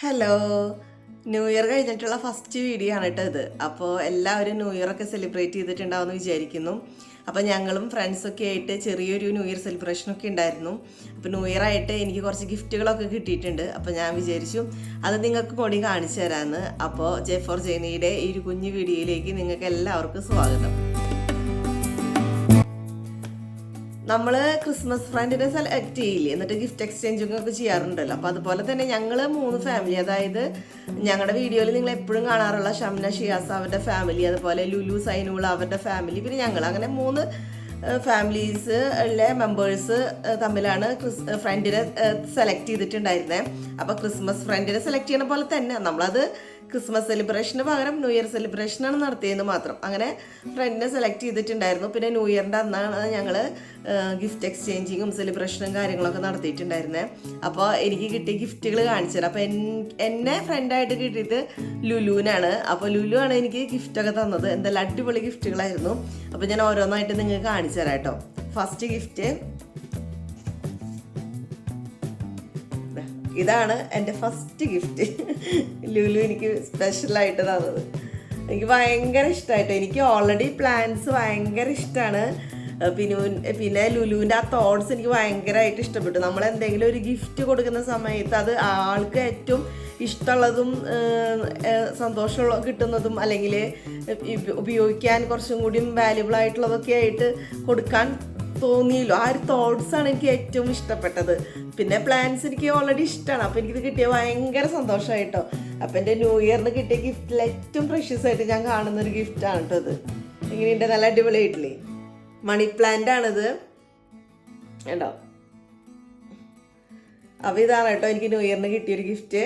Hello new year കഴിഞ്ഞിട്ടുള്ള first video ആണ് കേട്ടോ ഇത്. അപ്പോൾ എല്ലാവരും ന്യൂ ഇയർ ഒക്കെ സെലിബ്രേറ്റ് ചെയ്തിട്ടുണ്ടാവുമെന്ന് വിചാരിക്കുന്നു. അപ്പോൾ ഞങ്ങളും ഫ്രണ്ട്സൊക്കെ ആയിട്ട് ചെറിയൊരു ന്യൂ ഇയർ സെലിബ്രേഷൻ ഒക്കെ ഉണ്ടായിരുന്നു. അപ്പോൾ ന്യൂ ഇയർ ആയിട്ട് എനിക്ക് കുറച്ച് ഗിഫ്റ്റുകളൊക്കെ കിട്ടിയിട്ടുണ്ട്. അപ്പോൾ ഞാൻ വിചാരിച്ചു അത് നിങ്ങൾക്ക് കൂടി കാണിച്ചു തരാമെന്ന് അപ്പോൾ ജെ ഫോർ ജേനിയുടെ ഈ ഒരു കുഞ്ഞു വീഡിയോയിലേക്ക് നിങ്ങൾക്ക് എല്ലാവർക്കും സ്വാഗതം. നമ്മൾ ക്രിസ്മസ് ഫ്രണ്ടിനെ സെലക്ട് ചെയ്യില്ലേ? എന്നിട്ട് ഗിഫ്റ്റ് എക്സ്ചേഞ്ചും ഒക്കെ ചെയ്യാറുണ്ടല്ലോ. അപ്പോൾ അതുപോലെ തന്നെ ഞങ്ങൾ മൂന്ന് ഫാമിലി അതായത് ഞങ്ങളുടെ വീഡിയോയിൽ നിങ്ങൾ എപ്പോഴും കാണാറുള്ള ഷംന ഷിയാസ് അവരുടെ ഫാമിലി അതുപോലെ ലുലു സൈനുൾ അവരുടെ ഫാമിലി പിന്നെ ഞങ്ങൾ അങ്ങനെ മൂന്ന് ഫാമിലീസ് ഉള്ള മെമ്പേഴ്സ് തമ്മിലാണ് ക്രിസ് ഫ്രണ്ടിനെ സെലക്ട് ചെയ്തിട്ടുണ്ടായിരുന്നത് അപ്പോൾ ക്രിസ്മസ് ഫ്രണ്ടിനെ സെലക്ട് ചെയ്യണ പോലെ തന്നെ നമ്മളത് ക്രിസ്മസ് സെലിബ്രേഷന് പകരം ന്യൂ ഇയർ സെലിബ്രേഷനാണ് നടത്തിയെന്ന് മാത്രം. അങ്ങനെ ഫ്രണ്ടിനെ സെലക്ട് ചെയ്തിട്ടുണ്ടായിരുന്നു. പിന്നെ ന്യൂ ഇയറിന്റെ അന്നാണ് ഞങ്ങൾ ഗിഫ്റ്റ് എക്സ്ചേഞ്ചിങ്ങും സെലിബ്രേഷനും കാര്യങ്ങളൊക്കെ നടത്തിയിട്ടുണ്ടായിരുന്നത് അപ്പോൾ എനിക്ക് കിട്ടിയ ഗിഫ്റ്റുകൾ കാണിച്ചത് അപ്പോൾ എന്നെ ഫ്രണ്ടായിട്ട് കിട്ടിയത് ലുലുവിനാണ്. അപ്പോൾ ലുലു ആണ് എനിക്ക് ഗിഫ്റ്റൊക്കെ തന്നത്. എന്തെല്ലാം അടിപൊളി ഗിഫ്റ്റുകളായിരുന്നു അപ്പോൾ ഞാൻ ഓരോന്നായിട്ട് നിങ്ങൾക്ക് കാണിച്ചു തരാം കേട്ടോ. ഫസ്റ്റ് ഗിഫ്റ്റ് ഇതാണ് എന്റെ ഫസ്റ്റ് ഗിഫ്റ്റ്. ലുലു എനിക്ക് സ്പെഷ്യലായിട്ട് തന്നത് എനിക്ക് ഭയങ്കര ഇഷ്ടമായിട്ട് എനിക്ക് ഓൾറെഡി പ്ലാൻസ് ഭയങ്കര ഇഷ്ടമാണ് പിന്നെ പിന്നെ ലുലുവിന്റെ ആ തോട്ട്സ് എനിക്ക് ഭയങ്കരമായിട്ട് ഇഷ്ടപ്പെട്ടു. നമ്മൾ എന്തെങ്കിലും ഒരു ഗിഫ്റ്റ് കൊടുക്കുന്ന സമയത്ത് അത് ആൾക്ക് ഏറ്റവും ഇഷ്ടമുള്ളതും സന്തോഷമുള്ള കിട്ടുന്നതും അല്ലെങ്കിൽ ഉപയോഗിക്കാൻ കുറച്ചും കൂടിയും വാല്യുബിൾ ആയിട്ടുള്ളതൊക്കെ ആയിട്ട് കൊടുക്കാൻ തോന്നിയല്ലോ. ആ ഒരു തോട്ട്സ് ആണ് എനിക്ക് ഏറ്റവും ഇഷ്ടപ്പെട്ടത്. പിന്നെ പ്ലാൻസ് എനിക്ക് ഓൾറെഡി ഇഷ്ടമാണ് അപ്പോൾ എനിക്കിത് കിട്ടിയ ഭയങ്കര സന്തോഷമായിട്ടോ അപ്പം എന്റെ ന്യൂ ഇയറിന് കിട്ടിയ ഗിഫ്റ്റിൽ ഏറ്റവും പ്രഷ്യസ് ആയിട്ട് ഞാൻ കാണുന്ന ഒരു ഗിഫ്റ്റാണ് കേട്ടോ ഇത്. എന്റെ നല്ല അടിപൊളിയായിട്ടില്ലേ? മണി പ്ലാന്റ് ആണിത്. കേട്ടോ അപ്പോൾ ഇതാണ് കേട്ടോ എനിക്ക് ന്യൂ ഇയറിന് കിട്ടിയൊരു ഗിഫ്റ്റ്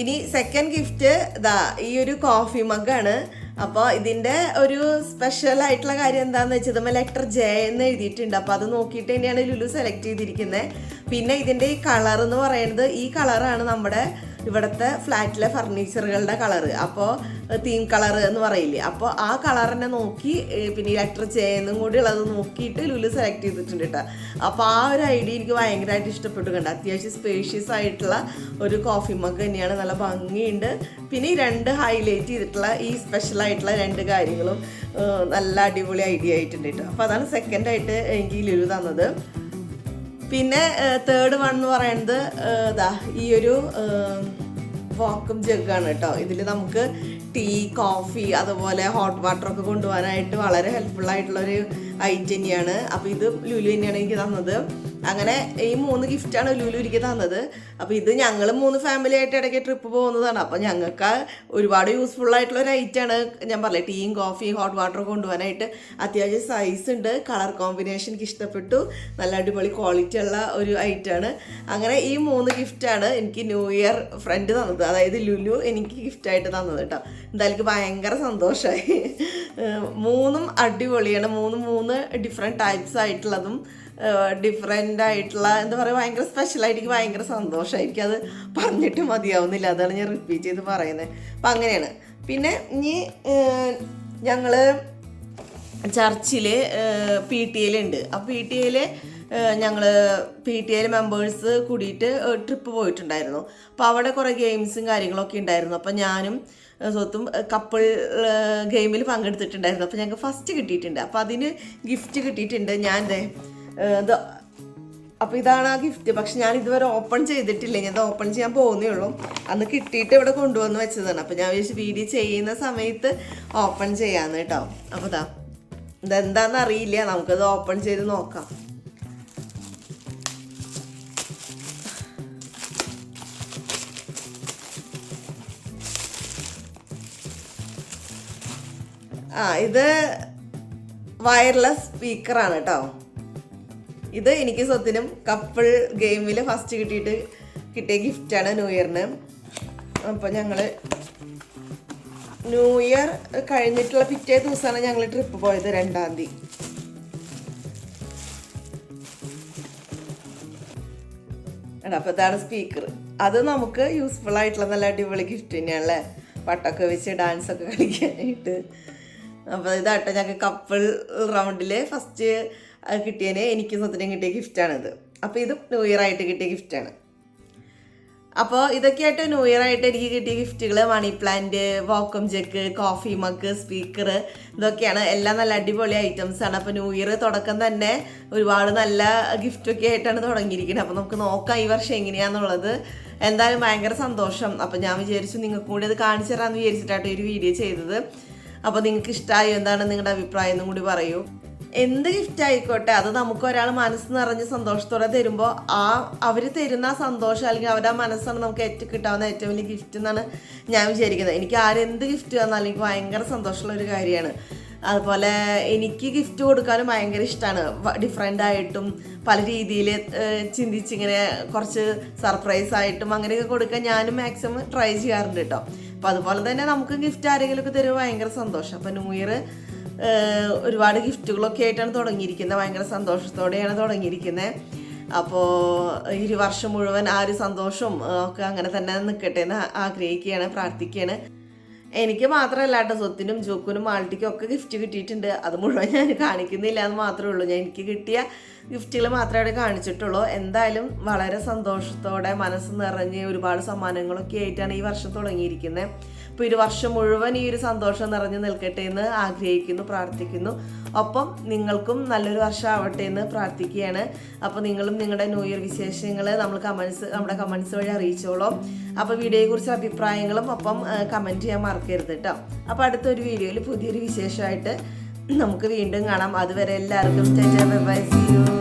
ഇനി സെക്കൻഡ് ഗിഫ്റ്റ് ഇതാ ഈ ഒരു കോഫി മഗ്ഗാണ് അപ്പോൾ ഇതിന്റെ ഒരു സ്പെഷ്യൽ ആയിട്ടുള്ള കാര്യം എന്താണെന്ന് വെച്ചാൽ ലെറ്റർ ജെ എന്ന് എഴുതിയിട്ടുണ്ട്. അപ്പോൾ അത് നോക്കിയിട്ട് തന്നെയാണ് ലുലു സെലക്ട് ചെയ്തിരിക്കുന്നത് പിന്നെ ഇതിന്റെ ഈ കളർ എന്ന് പറയുന്നത് ഈ കളറാണ് നമ്മുടെ ഇവിടുത്തെ ഫ്ലാറ്റിലെ ഫർണിച്ചറുകളുടെ കളറ്. അപ്പോൾ തീം കളർ എന്ന് പറയില്ലേ? അപ്പോൾ ആ കളറിനെ നോക്കി പിന്നെ ലെറ്റർ ചെയ്യുന്നതും കൂടി ഉള്ളത് നോക്കിയിട്ട് ലുലു സെലക്ട് ചെയ്തിട്ടുണ്ട് കേട്ടോ അപ്പോൾ ആ ഒരു ഐഡിയ എനിക്ക് ഭയങ്കരമായിട്ട് ഇഷ്ടപ്പെട്ടു കണ്ട. അത്യാവശ്യം സ്പേഷ്യസ് ആയിട്ടുള്ള ഒരു കോഫി മഗ് തന്നെയാണ്. നല്ല ഭംഗിയുണ്ട്. പിന്നെ ഈ രണ്ട് ഹൈലൈറ്റ് ചെയ്തിട്ടുള്ള ഈ സ്പെഷ്യൽ ആയിട്ടുള്ള രണ്ട് കാര്യങ്ങളും നല്ല അടിപൊളി ഐഡിയ ആയിട്ടുണ്ട് കേട്ടോ അപ്പോൾ അതാണ് സെക്കൻഡായിട്ട് എനിക്ക് ലുലു തന്നത്. പിന്നെ തേർഡ് വൺ എന്ന് പറയുന്നത് ഇതാ ഈ ഒരു വാക്കും ജഗ്ഗാണ് കേട്ടോ. ഇതിൽ നമുക്ക് ടീ കോഫി അതുപോലെ ഹോട്ട് വാട്ടർ ഒക്കെ കൊണ്ടുപോകാനായിട്ട് വളരെ ഹെൽപ്ഫുൾ ആയിട്ടുള്ള ഒരു ഐറ്റം തന്നെയാണ് അപ്പോൾ ഇത് ലുലു തന്നെയാണ് എനിക്ക് തന്നത്. അങ്ങനെ ഈ മൂന്ന് ഗിഫ്റ്റാണ് ലുലു എനിക്ക് തന്നത്. അപ്പോൾ ഇത് ഞങ്ങൾ മൂന്ന് ഫാമിലി ആയിട്ട് ഇടയ്ക്ക് ട്രിപ്പ് പോകുന്നതാണ്. അപ്പോൾ ഞങ്ങൾക്ക് ഒരുപാട് യൂസ്ഫുൾ ആയിട്ടുള്ള ഒരു ഐറ്റമാണ് ഞാൻ പറയാം ടീയും കോഫിയും ഹോട്ട് വാട്ടറും കൊണ്ടുപോകാനായിട്ട്. അത്യാവശ്യം സൈസ് ഉണ്ട് കളർ കോമ്പിനേഷൻ എനിക്ക് ഇഷ്ടപ്പെട്ടു. നല്ല അടിപൊളി ക്വാളിറ്റി ഉള്ള ഒരു ഐറ്റമാണ് അങ്ങനെ ഈ മൂന്ന് ഗിഫ്റ്റാണ് എനിക്ക് ന്യൂ ഇയർ ഫ്രണ്ട് തന്നത്. അതായത് ലുലു എനിക്ക് ഗിഫ്റ്റായിട്ട് തന്നത് കേട്ടോ. എന്തായാലും എനിക്ക് ഭയങ്കര സന്തോഷമായി മൂന്നും അടിപൊളിയാണ്. മൂന്ന് മൂന്ന് ഡിഫറെന്റ് ടൈപ്സ് ആയിട്ടുള്ളതും. ഡിഫറെന്റ് ആയിട്ടുള്ള എന്താ പറയുക ഭയങ്കര സ്പെഷ്യലായിട്ട് ഭയങ്കര സന്തോഷമായിരിക്കും അത് പറഞ്ഞിട്ട് മതിയാവുന്നില്ല. അതാണ് ഞാൻ റിപ്പീറ്റ് ചെയ്ത് പറയുന്നത് അപ്പം അങ്ങനെയാണ്. പിന്നെ ഇനി ഞങ്ങൾ ചർച്ചിൽ പി ടി എയിലുണ്ട് ആ പി ടി എയിൽ ഞങ്ങൾ പി ടി എയിൽ മെമ്പേഴ്സ് കൂടിയിട്ട് ട്രിപ്പ് പോയിട്ടുണ്ടായിരുന്നു. അപ്പോൾ അവിടെ കുറേ ഗെയിംസും കാര്യങ്ങളൊക്കെ ഉണ്ടായിരുന്നു. അപ്പോൾ ഞാനും സ്വത്തും കപ്പിൾ ഗെയിമിൽ പങ്കെടുത്തിട്ടുണ്ടായിരുന്നു. അപ്പോൾ ഞങ്ങൾക്ക് ഫസ്റ്റ് കിട്ടിയിട്ടുണ്ട്. അപ്പോൾ അതിന് ഗിഫ്റ്റ് കിട്ടിയിട്ടുണ്ട്. ഞാൻ ഇത് അപ്പോൾ ഇതാണ് ആ ഗിഫ്റ്റ് പക്ഷെ ഞാൻ ഇതുവരെ ഓപ്പൺ ചെയ്തിട്ടില്ല. ഞാൻ ഇത് ഓപ്പൺ ചെയ്യാൻ പോകുന്നേ ഉള്ളൂ. അന്ന് കിട്ടിയിട്ട് ഇവിടെ കൊണ്ടുവന്ന് വെച്ചതാണ്. അപ്പോൾ ഞാൻ വിചാരിച്ചു വീഡിയോ ചെയ്യുന്ന സമയത്ത് ഓപ്പൺ ചെയ്യാന്ന് കേട്ടോ. അപ്പോൾ ഇതാ ഇതെന്താണെന്ന് അറിയില്ല. നമുക്കത് ഓപ്പൺ ചെയ്ത് നോക്കാം. ആ ഇത് വയർലെസ് സ്പീക്കറാണ് കേട്ടോ. ഇത് എനിക്ക് സ്വത്തിനും കപ്പിൾ ഗെയിമിൽ ഫസ്റ്റ് കിട്ടിയിട്ട് കിട്ടിയ ഗിഫ്റ്റാണ് ന്യൂ ഇയറിന് അപ്പോൾ ഞങ്ങൾ ന്യൂ ഇയർ കഴിഞ്ഞിട്ടുള്ള പിറ്റേ ദിവസമാണ് ഞങ്ങൾ ട്രിപ്പ് പോയത് രണ്ടാം തീയതി. അപ്പോൾ ഇതാണ് സ്പീക്കർ അത് നമുക്ക് യൂസ്ഫുൾ ആയിട്ടുള്ള നല്ല അടിപൊളി ഗിഫ്റ്റ് തന്നെയാണ് അല്ലേ പട്ടൊക്കെ വെച്ച് ഡാൻസ് ഒക്കെ കളിക്കാനായിട്ട്. അപ്പോൾ ഇതാട്ടെ ഞങ്ങൾക്ക് കപ്പിൾ റൗണ്ടിൽ ഫസ്റ്റ് കിട്ടിയതിന് എനിക്ക് സ്വത്തിനും കിട്ടിയ ഗിഫ്റ്റാണിത് അപ്പോൾ ഇതും ന്യൂ ഇയർ ആയിട്ട് കിട്ടിയ ഗിഫ്റ്റാണ് അപ്പോൾ ഇതൊക്കെയായിട്ട് ന്യൂ ഇയർ ആയിട്ട് എനിക്ക് കിട്ടിയ ഗിഫ്റ്റുകൾ money plant vacuum jug coffee mug speaker ഇതൊക്കെയാണ്. എല്ലാം നല്ല അടിപൊളി ഐറ്റംസ് ആണ്. അപ്പോൾ ന്യൂ ഇയർ തുടക്കം തന്നെ ഒരുപാട് നല്ല ഗിഫ്റ്റൊക്കെ ആയിട്ടാണ് തുടങ്ങിയിരിക്കുന്നത്. അപ്പോൾ നമുക്ക് നോക്കാം ഈ വർഷം എങ്ങനെയാണെന്നുള്ളത് എന്തായാലും ഭയങ്കര സന്തോഷം. അപ്പോൾ ഞാൻ വിചാരിച്ചു നിങ്ങൾക്ക് കൂടി അത് കാണിച്ചു തരാമെന്ന് വിചാരിച്ചിട്ടാട്ടോ ഈ ഒരു വീഡിയോ ചെയ്തത്. അപ്പോൾ നിങ്ങൾക്ക് ഇഷ്ടമായോ എന്താണ് നിങ്ങളുടെ അഭിപ്രായം? എന്നും കൂടി പറയൂ. എന്ത് ഗിഫ്റ്റ് ആയിക്കോട്ടെ അത് നമുക്ക് ഒരാൾ മനസ്സ് നിറഞ്ഞ് സന്തോഷത്തോടെ തരുമ്പോൾ ആ അവർ തരുന്ന സന്തോഷം അല്ലെങ്കിൽ അവരുടെ മനസ്സാണ് നമുക്ക് ഏറ്റവും കിട്ടാവുന്ന ഏറ്റവും വലിയ ഗിഫ്റ്റ് എന്നാണ് ഞാൻ വിചാരിക്കുന്നത്. എനിക്ക് ആരെന്ത് ഗിഫ്റ്റ് തന്നാലും എനിക്ക് ഭയങ്കര സന്തോഷമുള്ള ഒരു കാര്യമാണ്. അതുപോലെ എനിക്ക് ഗിഫ്റ്റ് കൊടുക്കാനും ഭയങ്കര ഇഷ്ടമാണ് ഡിഫറെന്റ് ആയിട്ടും പല രീതിയിൽ ചിന്തിച്ചിങ്ങനെ കുറച്ച് സർപ്രൈസ് ആയിട്ടും അങ്ങനെയൊക്കെ കൊടുക്കാൻ ഞാനും മാക്സിമം ട്രൈ ചെയ്യാറുണ്ട് കേട്ടോ. അപ്പോൾ അതുപോലെ തന്നെ നമുക്ക് ഗിഫ്റ്റ് ആരെങ്കിലുമൊക്കെ തരുമ്പോൾ ഭയങ്കര സന്തോഷം. അപ്പോൾ ന്യൂ ഇയർ ഒരുപാട് ഗിഫ്റ്റുകളൊക്കെ ആയിട്ടാണ് തുടങ്ങിയിരിക്കുന്നത്. ഭയങ്കര സന്തോഷത്തോടെയാണ് തുടങ്ങിയിരിക്കുന്നത്. അപ്പോൾ ഈ വർഷം മുഴുവൻ ആ ഒരു സന്തോഷവും ഒക്കെ അങ്ങനെ തന്നെ നിൽക്കട്ടെ എന്ന് ആഗ്രഹിക്കുകയാണ് പ്രാർത്ഥിക്കുകയാണ്. എനിക്ക് മാത്രമല്ല കേട്ടോ സ്വത്തിനും ജോക്കിനും മാൾട്ടിക്കും ഒക്കെ ഗിഫ്റ്റ് കിട്ടിയിട്ടുണ്ട്. അത് മുഴുവൻ ഞാൻ കാണിക്കുന്നില്ല എന്ന് മാത്രമേ ഉള്ളൂ. ഞാൻ എനിക്ക് കിട്ടിയ ഗിഫ്റ്റുകൾ മാത്രമേ അവിടെ കാണിച്ചിട്ടുള്ളൂ. എന്തായാലും വളരെ സന്തോഷത്തോടെ മനസ്സ് നിറഞ്ഞ് ഒരുപാട് സമ്മാനങ്ങളൊക്കെ ആയിട്ടാണ് ഈ വർഷം തുടങ്ങിയിരിക്കുന്നത്. അപ്പോൾ ഒരു വർഷം മുഴുവൻ ഈ ഒരു സന്തോഷം നിറഞ്ഞു നിൽക്കട്ടെ എന്ന് ആഗ്രഹിക്കുന്നു പ്രാർത്ഥിക്കുന്നു. ഒപ്പം നിങ്ങൾക്കും നല്ലൊരു വർഷം ആവട്ടെ എന്ന് പ്രാർത്ഥിക്കുകയാണ്. അപ്പോൾ നിങ്ങളും നിങ്ങളുടെ ന്യൂ ഇയർ വിശേഷങ്ങൾ നമ്മൾ കമൻസ് നമ്മുടെ കമൻസ് വഴി അറിയിച്ചോളൂ. അപ്പോൾ വീഡിയോയെക്കുറിച്ച് അഭിപ്രായങ്ങളും ഒപ്പം കമന്റ് ചെയ്യാൻ മറക്കരുത് കേട്ടോ അപ്പോൾ അടുത്തൊരു വീഡിയോയിൽ പുതിയൊരു വിശേഷമായിട്ട് നമുക്ക് വീണ്ടും കാണാം. അതുവരെ എല്ലാവർക്കും ബൈ സി യു